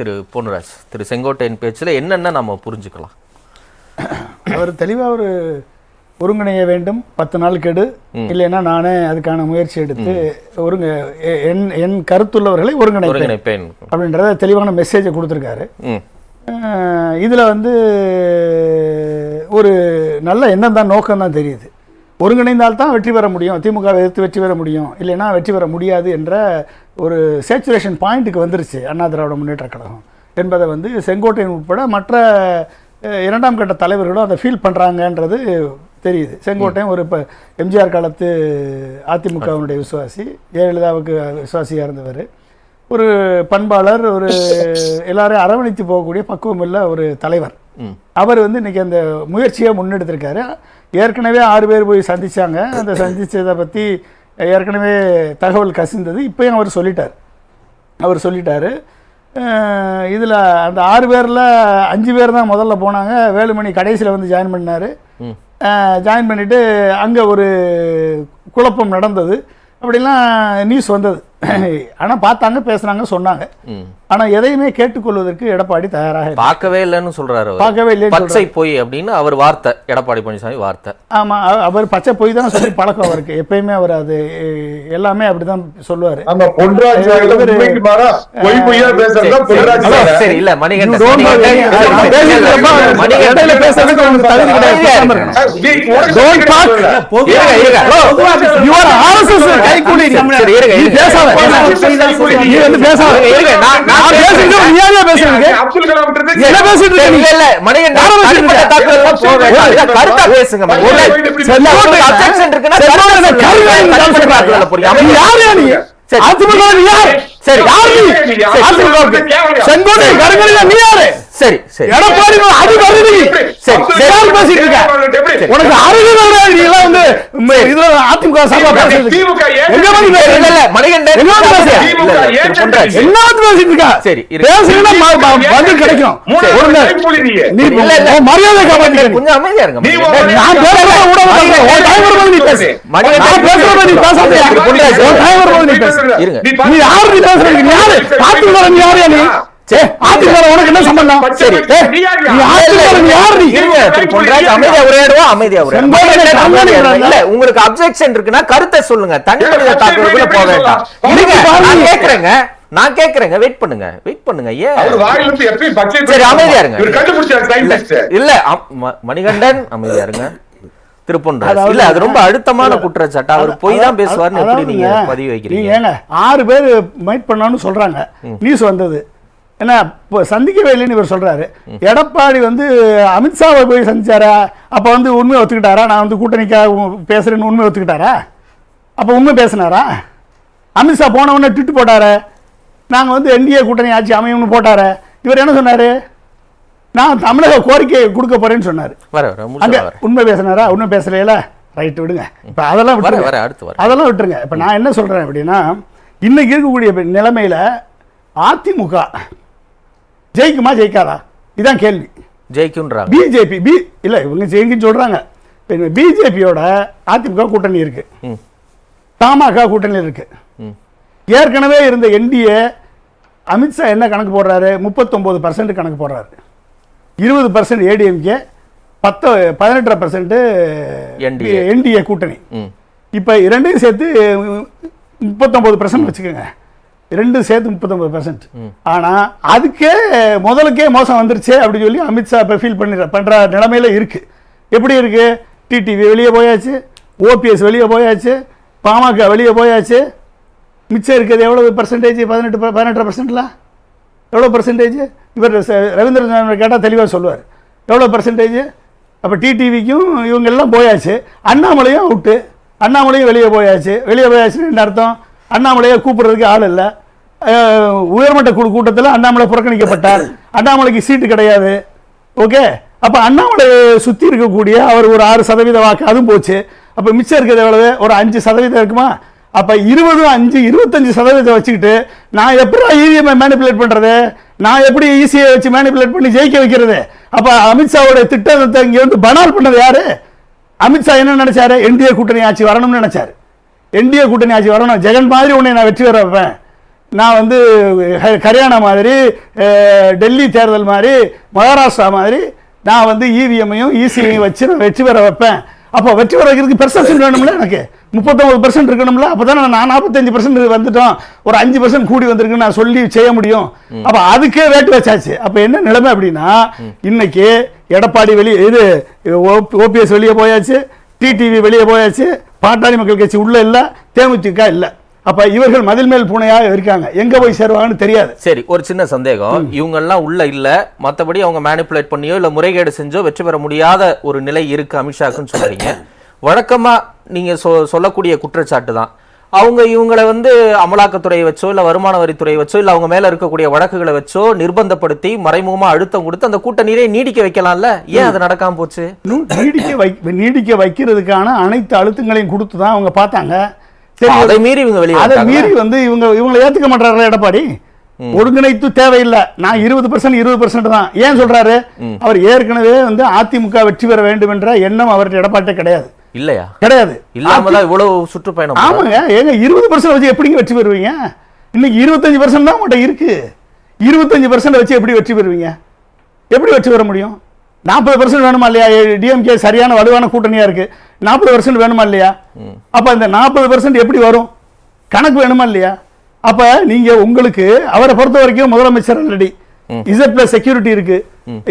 திரு பொன்ராஜ் திரு செங்கோட்டையன் பேச்சில் என்னென்ன நம்ம புரிஞ்சுக்கலாம்? அவர் தெளிவாக ஒரு ஒருங்கிணைய வேண்டும் பத்து நாள் கெடு இல்லைன்னா நானே அதுக்கான முயற்சி எடுத்து ஒருங்க என் என் கருத்துள்ளவர்களை ஒருங்கிணைப்பேன் அப்படின்றத தெளிவான மெசேஜை கொடுத்துருக்காரு. இதுல வந்து ஒரு நல்ல எண்ணம் தான் நோக்கம் தான் தெரியுது. ஒருங்கிணைந்தால் தான் வெற்றி பெற முடியும். திமுக எதிர்த்து வெற்றி பெற முடியும். இல்லைன்னா வெற்றி பெற முடியாது என்ற ஒரு சேச்சுரேஷன் பாயிண்ட்டுக்கு வந்துருச்சு அண்ணா திராவிட முன்னேற்ற கழகம். என்பதை வந்து செங்கோட்டையன் உட்பட மற்ற இரண்டாம் கட்ட தலைவர்களும் அதை ஃபீல் பண்ணுறாங்கன்றது தெரியுது. செங்கோட்டையன் ஒரு இப்போ எம்ஜிஆர் காலத்து அதிமுகவினுடைய விசுவாசி ஜெயலலிதாவுக்கு விசுவாசியாக இருந்தவர். ஒரு பண்பாளர் ஒரு எல்லாரையும் அரவணைத்து போகக்கூடிய பக்குவம் உள்ள ஒரு தலைவர். அவர் வந்து இன்னைக்கு அந்த முயற்சியை முன்னெடுத்திருக்காரு. ஏற்கனவே ஆறு பேர் போய் சந்திச்சாங்க. அந்த சந்திச்சதை பற்றி ஏற்கனவே தகவல் கசிந்தது. இப்பயும் அவர் சொல்லிட்டார். அவர் சொல்லிட்டாரு. இதில் அந்த ஆறு பேரில் அஞ்சு பேர் தான் முதல்ல போனாங்க. வேலுமணி கடைசியில் வந்து ஜாயின் பண்ணார். ஜாயின் பண்ணிவிட்டு அங்கே ஒரு குழப்பம் நடந்தது. அப்படிலாம் நியூஸ் வந்தது. ஆனால் பார்த்தாங்க பேசுனாங்க சொன்னாங்க. ஆனால் எதையுமே கேட்டுக்கொள்வதற்கு எடப்பாடி தயாராக இல்லை. பார்க்கவே இல்லைன்னு சொல்றாரு அவர். பார்க்கவே இல்லைன்னு பச்சை பொய் அப்படின்னு அவர் வார்த்தை எடப்பாடி பழனிசாமி வார்த்தை. ஆமாம் அவர் பச்சை போய் தானே சொல்லி பழக்கம் அவருக்கு. எப்பயுமே அவர் அது எல்லாமே அப்படிதான் சொல்லுவார். சரி இல்ல மணிகண்டன் நீ வந்து பேசாத. நான்- பேசுறது நீ ஏன் பேசுறீங்க அப்துல் கலாம் என்ன பேசிட்டு இல்ல, மணிகண்டன், தனிப்பட்ட? தாக்குதல் எல்லாம் கருத்தா பேசுங்க, மணிகண்டன். objection இருக்குன்னா கருத்தா போறீங்க. நீ யாரு நீ? சரி. யாரு? சரி. யாரு நீ? செங்கோட்டை கருங்கலில நீ யாரு? சரி சரி எடப்பாடி அடி வருது. சரி, யார் பேசிட்டு இருக்க? உனக்கு அருகே கிடையாது. நீ எல்லாம் வந்து இதுல அதிமுக. திமுக ஏன் எங்க வந்து இல்ல, பேசுறீங்க? இல்ல, மணிகண்டன் வந்து பேசுறீங்க? பொன்ராஜ். சரி. என்ன வந்து பேசிட்டு இருக்க? சரி, ம- பதில் கிடைக்கும். நீ. இல்ல, இல்ல. மரியாதை காப்பாத்திக்க நீ. கொஞ்சம் அமைதியா இருங்க. நான் பேசுறத மாட்டேன். உன் time வரும்போது நீ பேசு. மணிகண்டன். பேசுறத நீ பொன்ராஜ். உன் time வரும்போது நீ பேசு. இருங்க. நீ யாரு நீ பேசுறதுக்கு? நீ யாரு? அதிமுக நீ யாருயா நீ? உனக்கு என்ன சம்பந்தம்? சரி. அமைதியா உரையாடுவோம் அமைதியா உரையாடுவோம் உங்களுக்கு அப்செக்ஷன் இருக்குன்னா கருத்தை சொல்லுங்க. தனி ஏங்க, மனித தாக்குதலுக்குள்ள போக வேண்டாம். கேக்குறேங்க. நான் கேக்குறேங்க. வெயிட் பண்ணுங்க. வெயிட் பண்ணுங்க. அவர் ஏன் சரி அமைதியா இருங்க. இல்ல மணிகண்டன் அமைதியா இருங்க. திருப்பொன்றாஜ் அதாவது- இல்ல அது ரொம்ப அழுத்தமான குற்றச்சாட்டு. அவர் பொய் தான் பேசுவார்னு எப்படி நீங்க பதிவு வைக்கிறீங்க? ஆறு பேர் மைட் பண்ணோம்னு சொல்றாங்க. நியூஸ் வந்தது. என்ன இப்போ சந்திக்கவே இல்லைன்னு இவர் சொல்றாரு. எடப்பாடி வந்து அமித்ஷாவை போய் சந்திச்சாரா? அப்ப வந்து உண்மை ஒத்துக்கிட்டாரா? நான் வந்து கூட்டணிக்காக உ- பேசுறேன்னு உண்மை ஒத்துக்கிட்டாரா? அப்ப உண்மை பேசினாரா? அமித்ஷா போன உடனே ட்விட் போட்டாரு? நாங்க வந்து என்டிஏ கூட்டணி ஆட்சி அமையும்னு போட்டாரு? இவர் என்ன சொன்னாரு? நான் தமிழக கோரிக்கை கொடுக்க போறேன்னு சொன்னாரு. அங்க உண்மை பேசினாரா? உண்மை பேசலையில? ரைட் விடுங்க. இப்ப அதெல்லாம் வர விட்டுருங்க. அதெல்லாம் விட்டுருங்க. இப்போ நான் என்ன சொல்கிறேன் அப்படின்னா இன்னைக்கு இருக்கக்கூடிய நிலைமையில அதிமுக ஜெயிக்குமா ஜெயிக்காதா? இதான் கேள்வி. ஜெயிக்குன்றாங்க. பிஜேபி பி இல்லை இவங்க ஜெயிக்குன்னு சொல்கிறாங்க பிஜேபியோட அதிமுக கூட்டணி இருக்கு. ம். தமாக கூட்டணி இருக்கு. ம். ஏற்கனவே இருந்த என்டிஏ அமித்ஷா என்ன கணக்கு போடுறாரு? முப்பத்தொம்போது பர்சன்ட் கணக்கு போடுறாரு. இருபது பர்சன்ட் ஏடிஎம்கே பத்து பதினெட்டரை பர்சன்ட். என்டிஏ. கூட்டணி. இப்போ இரண்டையும் சேர்த்து முப்பத்தொம்பது பர்சன்ட் வச்சுக்கோங்க. ரெண்டும் சேர்த்து முப்பத்தொம்பது பர்சன்ட் ஆனால் அதுக்கே முதலுக்கே மோசம் வந்துருச்சு அப்படின்னு சொல்லி அமித்ஷா இப்போ ஃபீல் பண்ணி பண்ணுற நிலமையில இருக்குது எப்படி இருக்குது டிடிவி வெளியே போயாச்சு ஓபிஎஸ் வெளியே போயாச்சு பாமக வெளியே போயாச்சு. மிச்சம் இருக்கிறது எவ்வளவு பர்சன்டேஜ் பதினெட்டு ப- பதினெட்டரை பர்சன்ட்ல எவ்வளோ பர்சன்டேஜ் இவர் ரவீந்திரநாத் கேட்டால் தெளிவாக சொல்லுவார். எவ்வளோ பர்சன்டேஜ் அப்போ டிடிவிக்கும் இவங்க எல்லாம் போயாச்சு. அண்ணாமலையும் அவுட்டு அண்ணாமலையும் வெளியே போயாச்சு. வெளியே போயாச்சுன்னு என்ன அர்த்தம்? அண்ணாமலையை கூப்பிடுறதுக்கு ஆள் இல்லை. உயர்மட்ட குழு கூட்டத்தில் அண்ணாமலை புறக்கணிக்கப்பட்டார். அண்ணாமலைக்கு சீட்டு கிடையாது. ஓகே? அப்போ அண்ணாமலை சுற்றி இருக்கக்கூடிய அவர் ஒரு ஆறு சதவீத வாக்கு அதுவும் போச்சு. அப்போ மிச்சம் இருக்கிறது எவ்வளவு? ஒரு அஞ்சு சதவீதம் இருக்குமா? அப்போ இருபது அஞ்சு இருபத்தஞ்சு சதவீதத்தை வச்சுக்கிட்டு நான் எப்படி இவிஎம் மேனிப்புலேட் பண்ணுறது நான் எப்படி ஈஸியை வச்சு மேனிப்புலேட் பண்ணி ஜெயிக்க வைக்கிறது? அப்போ அமித்ஷாவோட திட்டத்தை இங்கே வந்து பனால் பண்ணது யாரு? அமித்ஷா என்ன நினைச்சாரு? என்டிஏ கூட்டணி ஆட்சி வரணும்னு நினைச்சாரு. என்டிஏ கூட்டணி ஆட்சி வரணும். ஜெகன் மாதிரி உன்னை நான் வெற்றி பெற வைப்பேன். நான் வந்து ஹரியானா மாதிரி டெல்லி தேர்தல் மாதிரி மகாராஷ்டிரா மாதிரி நான் வந்து இவிஎம்மையும் இசிஐயும் வச்சு நான் வெற்றி பெற வைப்பேன். அப்போ வெற்றி பெற வைக்கிறதுக்கு பெர்செப்ஷன் வேணும்ல எனக்கு? முப்பத்தொம்பது பர்சன்ட் இருக்கணும்ல? அப்போ தானே நான் நாற்பத்தஞ்சு பர்சன்ட் வந்துட்டோம். ஒரு அஞ்சு பர்சன்ட் கூடி வந்திருக்குன்னு நான் சொல்லி செய்ய முடியும். அப்போ அதுக்கே வேட்டு வச்சாச்சு. அப்போ என்ன நிலைமை அப்படின்னா இன்னைக்கு எடப்பாடி வெளியே இது ஓபிஎஸ் வெளியே போயாச்சு டிடிவி வெளியே போயாச்சு பாட்டாளி மக்கள் கட்சி உள்ள இல்லை தேமுதிக இல்லை. அப்ப இவர்கள் மதில் மேல் பூனையாக இருக்காங்க. எங்க போய் சேருவாங்கன்னு தெரியாது. சரி ஒரு சின்ன சந்தேகம். இவங்க எல்லாம் உள்ள இல்ல. மத்தபடி அவங்க மேனிப்புலேட் பண்ணியோ இல்ல முறைகேடு செஞ்சோ வெற்றி பெற முடியாத ஒரு நிலை இருக்கு அமித்ஷாக்குன்னு சொல்றீங்க. வழக்கமா நீங்க சொ- சொல்லக்கூடிய குற்றச்சாட்டு தான் அவங்க இவங்களை வந்து அமலாக்கத்துறையை வச்சோ இல்ல வருமான வரித்துறையை வச்சோ இல்ல அவங்க மேல இருக்கக்கூடிய வழக்குகளை வச்சோ நிர்பந்தப்படுத்தி மறைமுகமா அழுத்தம் கொடுத்து அந்த கூட்ட நீரை நீடிக்க வைக்கலாம்ல? ஏன் அது நடக்காம போச்சு? நீடிக்க வை நீடிக்க வைக்கிறதுக்கான அனைத்து அழுத்தங்களையும் கொடுத்து தான் அவங்க பார்த்தாங்க. சரி அதை மீறி இவங்க வெளியே அதை? மீறி வந்து இவங்க இவங்களை ஏத்துக்க மாட்டாங்களா எடப்பாடி? ஒருங்கிணைத்து தேவையில்லை. நான் இருபது பர்சன்ட் இருபது பர்சன்ட் தான். ஏன் சொல்றாரு? அவர் ஏற்கனவே வந்து அதிமுக வெற்றி பெற வேண்டும் என்ற எண்ணம் அவர்கிட்ட எடப்பாட்டே கிடையாது. இல்லையா? கிடையாது. இல்லாம தான் இவ்வளவு சுற்றுப்பயணம். ஆமாங்க. ஏங்க இருபது பர்சன்ட் வச்சு எப்படிங்க வெற்றி பெறுவீங்க? இன்னைக்கு இருபத்தஞ்சு பர்சன்ட் தான் உங்கள்கிட்ட இருக்கு. இருபத்தஞ்சு பர்சன்ட் வச்சு எப்படி வெற்றி பெறுவீங்க? எப்படி வெற்றி பெற முடியும்? நாற்பது பர்சன்ட் வேணுமா இல்லையா? டிஎம்கே சரியான வலுவான கூட்டணியா இருக்கு. நாற்பது பர்சன்ட் வேணுமா இல்லையா? அப்ப இந்த நாற்பது பர்சன்ட் எப்படி வரும்? கணக்கு வேணுமா இல்லையா? அப்ப நீங்க உங்களுக்கு அவரை பொறுத்த வரைக்கும் முதலமைச்சர் ஆல்ரெடி இசட் பிளஸ் செக்யூரிட்டி இருக்கு.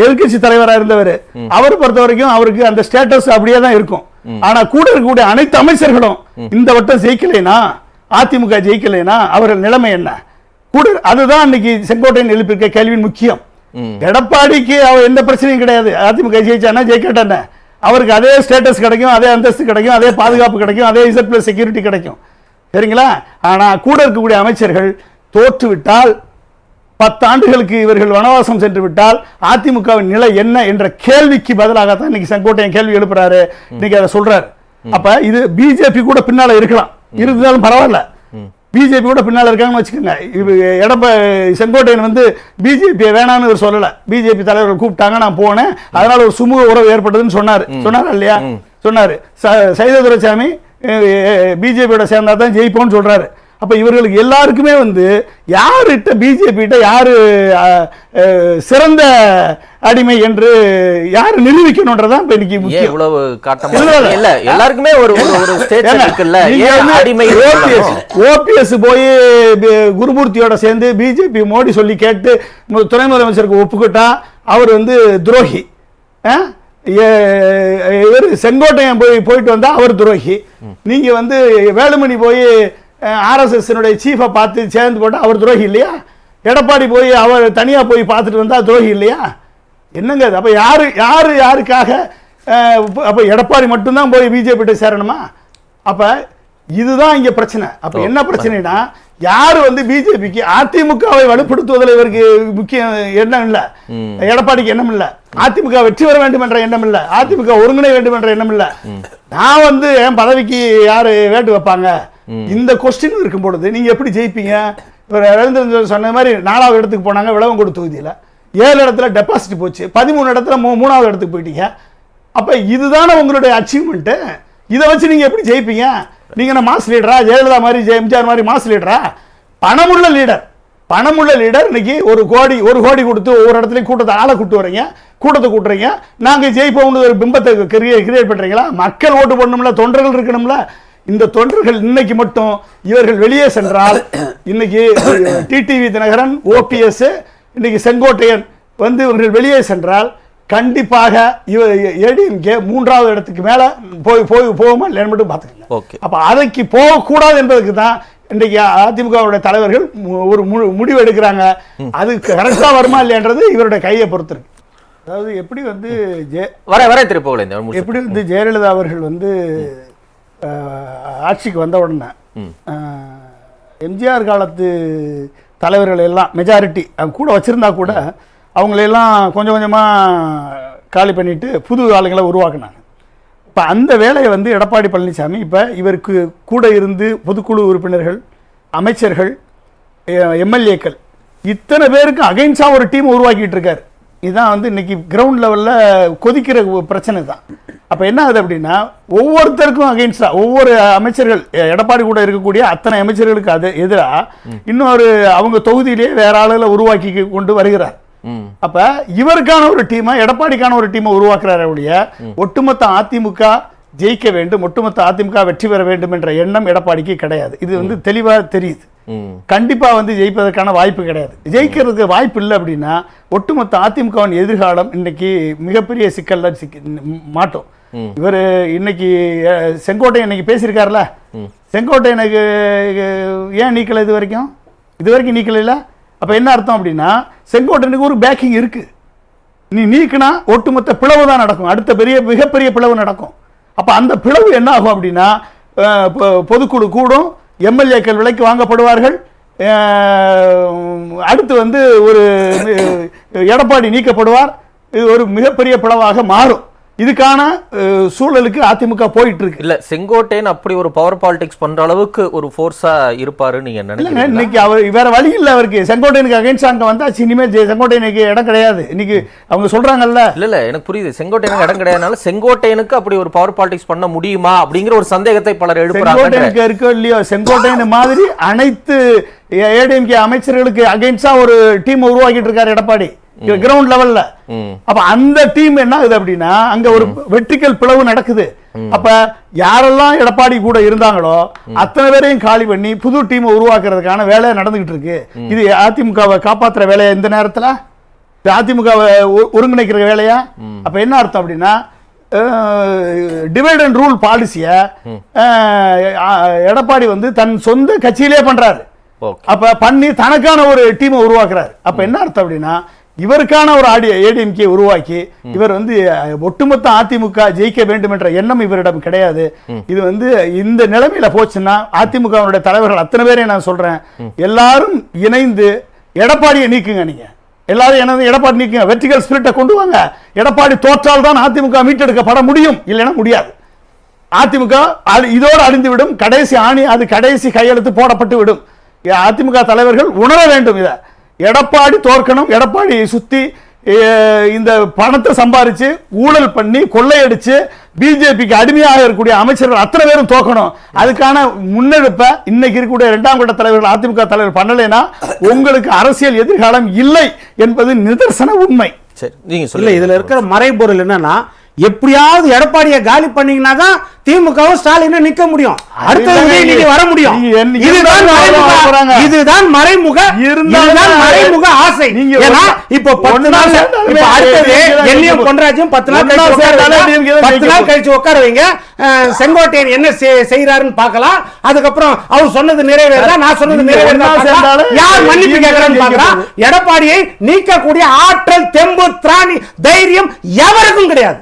எதிர்க்கட்சி தலைவரா இருந்தவர். அவரை பொறுத்த வரைக்கும் அவருக்கு அந்த ஸ்டேட்டஸ் அப்படியே தான் இருக்கும். ஆனா கூட இருக்கக்கூடிய அனைத்து அமைச்சர்களும் இந்த வட்டம் ஜெயிக்கலைனா அதிமுக ஜெயிக்கலைனா அவர்கள் நிலைமை என்ன? கூட அதுதான் இன்னைக்கு செங்கோட்டையன் எழுப்பியிருக்க கேள்வியின் முக்கியம். எடப்பாடிக்கு அவர் எந்த பிரச்சனையும் கிடையாது. அதிமுக ஜெயிச்சானா ஜெயிக்கட்டானே அவருக்கு அதே ஸ்டேட்டஸ் கிடைக்கும் அதே அந்தஸ்து கிடைக்கும் அதே பாதுகாப்பு கிடைக்கும் அதே இசட் பிளஸ் செக்யூரிட்டி கிடைக்கும். சரிங்களா? ஆனா கூட இருக்கக்கூடிய அமைச்சர்கள் தோற்று விட்டால் பத்தாண்டுகளுக்கு இவர்கள் வனவாசம் சென்று விட்டால் அதிமுகவின் நிலை என்ன என்ற கேள்விக்கு பதிலாக தான் இன்னைக்கு செங்கோட்டையன் கேள்வி எழுப்புறாரு. இன்னைக்கு அதை சொல்றாரு. அப்ப இது பிஜேபி கூட பின்னால இருக்கலாம். இருந்தாலும் பரவாயில்ல. பிஜேபி கூட பின்னால இருக்காங்கன்னு வச்சுக்கோங்க. எடப்ப செங்கோட்டையன் வந்து பிஜேபியை வேணாம்னு இவர் சொல்லல. பிஜேபி தலைவர்கள் கூப்பிட்டாங்க நான் போனேன். அதனால ஒரு சுமூக உறவு ஏற்பட்டதுன்னு சொன்னாரு. சொன்னாரா இல்லையா? சொன்னாரு. சைத துரைசாமி பிஜேபியோட சேர்ந்தா தான் ஜெயிப்போம்னு சொல்றாரு. அப்ப இவர்களுக்கு எல்லாருக்குமே வந்து யாருகிட்ட பிஜேபி கிட்ட யாரு சிறந்த அடிமை என்று யாரு நிரூபிக்கணும்ன்றதான் இப்ப இன்னைக்கு முக்கியம். இவ்வளவு காட்டமா இல்ல, எல்லாருக்குமே ஒரு ஒரு- இருக்குல்ல. அடிமை OPS ஓபிஎஸ் போய் குருமூர்த்தியோட சேர்ந்து பிஜேபி மோடி சொல்லி கேட்டு துணை முதலமைச்சருக்கு ஒப்புக்கிட்டா அவர் வந்து துரோகி. இவர் செங்கோட்டையன் போய் போயிட்டு வந்தா அவர் துரோகி. நீங்க வந்து வேலுமணி போய் ஆர்எஸ்எஸ் சீஃபை பார்த்து சேர்ந்து போட்டா அவர் துரோகி இல்லையா? எடப்பாடி போய் அவர் தனியா போய் பார்த்துட்டு வந்தா துரோகி இல்லையா? என்னங்க அது அப்ப யாரு யாரு யாருக்காக அப்ப எடப்பாடி மட்டும்தான் போய் பிஜேபி கிட்ட சேரணுமா? அப்ப இதுதான் இங்க பிரச்சனை. அப்ப என்ன பிரச்சனைனா யாரு வந்து பிஜேபிக்கு அதிமுகவை வலுப்படுத்துவதில் இவருக்கு முக்கிய எண்ணம் இல்ல. எடப்பாடிக்கு எண்ணம் இல்ல. அதிமுக வெற்றி பெற வேண்டும் என்ற எண்ணம் இல்ல. அதிமுக ஒருங்கிணை வேண்டும் என்ற எண்ணம் இல்ல. நான் வந்து என் பதவிக்கு யாரு வேட்டு வைப்பாங்க? இந்த கொஸ்டின் இருக்கும் பொழுது நீங்க எப்படி ஜெயிப்பீங்க? இவர் ரவீந்திரன் சொன்ன மாதிரி நாலாவது இடத்துக்கு போனாங்க விளவங்கோடு தொகுதியில். ஏழு இடத்துல டெபாசிட் போச்சு பதிமூணு இடத்துல மூ- மூணாவது இடத்துக்கு போயிட்டீங்க. அப்ப இதுதானே உங்களுடைய அச்சீவ்மெண்ட் இதை வச்சு நீங்க எப்படி ஜெயிப்பீங்க? நீங்க என்ன மாஸ் லீடரா ஜெயலலிதா மாதிரி ஜெய- எம்ஜிஆர் மாதிரி மாஸ் லீடரா பணமுள்ள லீடர் பணமுள்ள லீடர் இன்னைக்கு ஒரு கோடி ஒரு கோடி கொடுத்து ஒவ்வொரு இடத்துலயும் கூட்டத்தை ஆளை கூட்டு வரீங்க. கூட்டத்தை கூட்டுறீங்க. நாங்க ஜெயிப்போம்னு ஒரு பிம்பத்தை கிரியேட் பண்ணுறீங்களா மக்கள் ஓட்டு போடணும்ல தொண்டர்கள் இருக்கணும்ல. இந்த தொண்டர்கள் இன்னைக்கு மட்டும் இவர்கள் வெளியே சென்றால் இன்னைக்கு டிடிவி தினகரன் ஓபிஎஸ் இன்னைக்கு செங்கோட்டையன் வந்து இவர்கள் வெளியே சென்றால் கண்டிப்பாக இவ ஏடிஎம்கே மூன்றாவது இடத்துக்கு மேல போய் போய் போகுமா இல்லைன்னு மட்டும் பார்த்துக்கங்க ஓகே. அப்ப அதற்கு போகக்கூடாது என்பதற்கு தான் இன்றைக்கு அதிமுகவுடைய தலைவர்கள் மு- ஒரு மு- முடிவு எடுக்கிறாங்க. அது கரெக்டா வருமா இல்லையன்றது இவருடைய கையை பொறுத்து இருக்கு அதாவது எப்படி வந்து ஜெ வர வர முடிச்சு. எப்படி வந்து ஜெயலலிதா அவர்கள் வந்து ஆட்சிக்கு வந்த உடனே எம்ஜிஆர் காலத்து தலைவர்கள் எல்லாம் மெஜாரிட்டி அவங்க கூட வச்சிருந்தா கூட அவங்களையெல்லாம் கொஞ்சம் கொஞ்சமாக காலி பண்ணிட்டு புது ஆளுங்களை உருவாக்குனாங்க. இப்போ அந்த வேலையை வந்து எடப்பாடி பழனிசாமி இப்போ இவருக்கு கூட இருந்து பொதுக்குழு உறுப்பினர்கள் அமைச்சர்கள் எம்எல்ஏக்கள் இத்தனை பேருக்கு அகைன்ஸ்டாக ஒரு டீம் உருவாக்கிட்டு இருக்காரு. இதுதான் வந்து இன்னைக்கு கிரவுண்ட் லெவல்ல கொதிக்கிற பிரச்சனை தான் அப்ப என்ன ஆகுது அப்படின்னா ஒவ்வொருத்தருக்கும் அகைன்ஸ்டா ஒவ்வொரு அமைச்சர்கள் எடப்பாடி கூட இருக்கக்கூடிய அத்தனை அமைச்சர்களுக்கு அது எதிரா இன்னொரு அவங்க தொகுதியிலேயே வேற ஆளுகளை உருவாக்கி கொண்டு வருகிறார். அப்ப இவருக்கான ஒரு டீமை எடப்பாடிக்கான ஒரு டீமை உருவாக்குறாரு ஒழிய ஒட்டுமொத்த அதிமுக ஜெயிக்க வேண்டும் ஒட்டுமொத்த அதிமுக வெற்றி பெற வேண்டும் என்ற எண்ணம் எடப்பாடிக்கு கிடையாது. இது வந்து தெளிவா தெரியுது. கண்டிப்பா வந்து ஜெயிப்பதற்கான வாய்ப்பு கிடையாது. ஜெயிக்கிறதுக்கு வாய்ப்பு இல்லை அப்படின்னா ஒட்டுமொத்த அதிமுகவின் எதிர்காலம் இன்னைக்கு மிகப்பெரிய சிக்கல்ல சிக்கி மாட்டோம். இவர் இன்னைக்கு அஹ், செங்கோட்டையன் இன்னைக்கு பேசியிருக்காருல? செங்கோட்டையனுக்கு அஹ், ஏன் நீக்கல இது வரைக்கும்? இது வரைக்கும் நீக்கல இல்ல? அப்ப என்ன அர்த்தம் அப்படின்னா செங்கோட்டையனுக்கு ஒரு பேக்கிங் இருக்கு. நீ நீக்கினா ஒட்டுமொத்த பிளவு தான் நடக்கும். அடுத்த பெரிய மிகப்பெரிய பிளவு நடக்கும். அப்ப அந்த பிளவு என்ன ஆகும் அப்படின்னா பொதுக்குழு கூடும் எம்எல்ஏக்கள் விலைக்கு வாங்கப்படுவார்கள் அடுத்து வந்து ஒரு எடப்பாடி நீக்கப்படுவார். இது ஒரு மிகப்பெரிய பிளவாக மாறும். இதுக்கான சூழலுக்கு அதிமுக போயிட்டு இருக்கு இல்ல செங்கோட்டையன் அப்படி ஒரு பவர் பாலிடிக்ஸ் பண்ற அளவுக்கு ஒரு ஃபோர்ஸா இருப்பாரு நீங்க இல்லைங்க நினைக்கிறீங்களா? இன்னைக்கு அவர் வேற வழி இல்லை அவருக்கு. செங்கோட்டையனுக்கு அகைன்ஸ்ட் அங்க வந்தாச்சு இனிமேல் ஜெ- செங்கோட்டையனுக்கு இடம் கிடையாது. இன்னைக்கு அவங்க சொல்றாங்கல்ல. இல்ல இல்ல எனக்கு புரியுது. செங்கோட்டையனுக்கு இடம் கிடையாதுனால செங்கோட்டையனுக்கு அப்படி ஒரு பவர் பாலிடிக்ஸ் பண்ண முடியுமா அப்படிங்கிற ஒரு சந்தேகத்தை பலர் எழுப்புறாங்க. செங்கோட்டையனுக்கு இருக்கோ இல்லையோ செங்கோட்டையன் மாதிரி அனைத்து ஏடிஎம்கே அமைச்சர்களுக்கு அகைன்ஸ்டா ஒரு டீம் உருவாக்கிட்டு இருக்காரு எடப்பாடி. கிரவுண்ட் லெவல்ல அப்ப அந்த டீம் என்ன ஆகுது அப்படின்னா அங்க ஒரு வெர்டிக்கல் பிளவு நடக்குது. அப்ப யாரெல்லாம் எடப்பாடி கூட இருந்தாங்களோ அத்தனை பேரையும் காலி பண்ணி புது டீம் உருவாக்குறதுக்கான வேலை நடந்துகிட்டு இருக்கு. இது அதிமுகவை காப்பாத்துற வேலையா இந்த நேரத்துல? அதிமுகவை ஒருங்கிணைக்கிற வேலையா? அப்ப என்ன அர்த்தம் அப்படின்னா டிவைட் அண்ட் ரூல் பாலிசிய எடப்பாடி வந்து தன் சொந்த கட்சியிலே பண்றாரு. அப்ப பண்ணி தனக்கான ஒரு டீமை உருவாக்குறாரு. அப்ப என்ன அர்த்தம் அப்படின்னா இவருக்கான ஒரு ஆடி ஏடிஎம்கே உருவாக்கி இவர் வந்து ஒட்டுமொத்த அதிமுக ஜெயிக்க வேண்டும் என்ற எண்ணம் இவரிடம் கிடையாது. இது வந்து இந்த நிலைமையில போச்சுன்னா அதிமுகவினுடைய தலைவர்கள் அத்தனை பேரையும் நான் சொல்றேன். எல்லாரும் இணைந்து எடப்பாடியை நீக்குங்க நீங்க. எல்லாரும் எனது எடப்பாடி நீக்குங்க. வெற்றிகள் ஸ்பிரிட்டை கொண்டு வாங்க. எடப்பாடி தோற்றால் தான் அதிமுக மீட்டெடுக்கப்பட முடியும். இல்லைன்னா முடியாது. அதிமுக அழி- இதோடு அழிந்து விடும் கடைசி ஆணி அது கடைசி கையெழுத்து போடப்பட்டு விடும் அதிமுக தலைவர்கள் உணர வேண்டும் இதை. எடப்பாடி தோற்கணும் எடப்பாடியை சுத்தி எ, இந்த பணத்தை சம்பாரிச்சு ஊழல் பண்ணி கொள்ளையடிச்சு பிஜேபிக்கு அடிமையாக இருக்கக்கூடிய அமைச்சர்கள் அத்தனை பேரும் தோக்கணும். அதுக்கான முன்னெடுப்பை இன்னைக்கு இருக்கக்கூடிய இரண்டாம் கட்ட தலைவர்கள் அதிமுக தலைவர் பண்ணலைன்னா உங்களுக்கு அரசியல் எதிர்காலம் இல்லை என்பது நிதர்சன உண்மை. சரி நீங்க இல்ல சொல்லுங்க இதுல இருக்கிற மறைபொருள் என்னன்னா எப்படியாவது எடப்பாடியை காலி பண்ணீங்கன்னா தான் திமுகவும் ஸ்டாலினும் நிக்க முடியும். அதுதாங்க உதயநிதி வர முடியும். நீங்க இதுதான் மறைமுக. இதுதான் மறைமுக இருந்தாலும் இதுதான் மறைமுக ஆசை. நீங்க ஏன்னா இப்போ பத்து நாள் இப்போ அடுத்தது என்னையும் பொன்ராஜும் பத்து நாள் கழிச்சு பத்து நாள். கழிச்சு உட்கார வைங்க. செங்கோட்டையன் என்ன செய்- செய்யறாருன்னு பார்க்கலாம். அதுக்கப்புறம் அவர் சொன்னது நிறைவேறதா நான் சொன்னது நீங்க நிறைவேறதா யார் மன்னிப்பு கேட்கறான்னு பார்க்கலாம். எடப்பாடியை நீக்கக்கூடிய ஆற்றல் தெம்பு திராணி தைரியம் எவருக்கும் கிடையாது.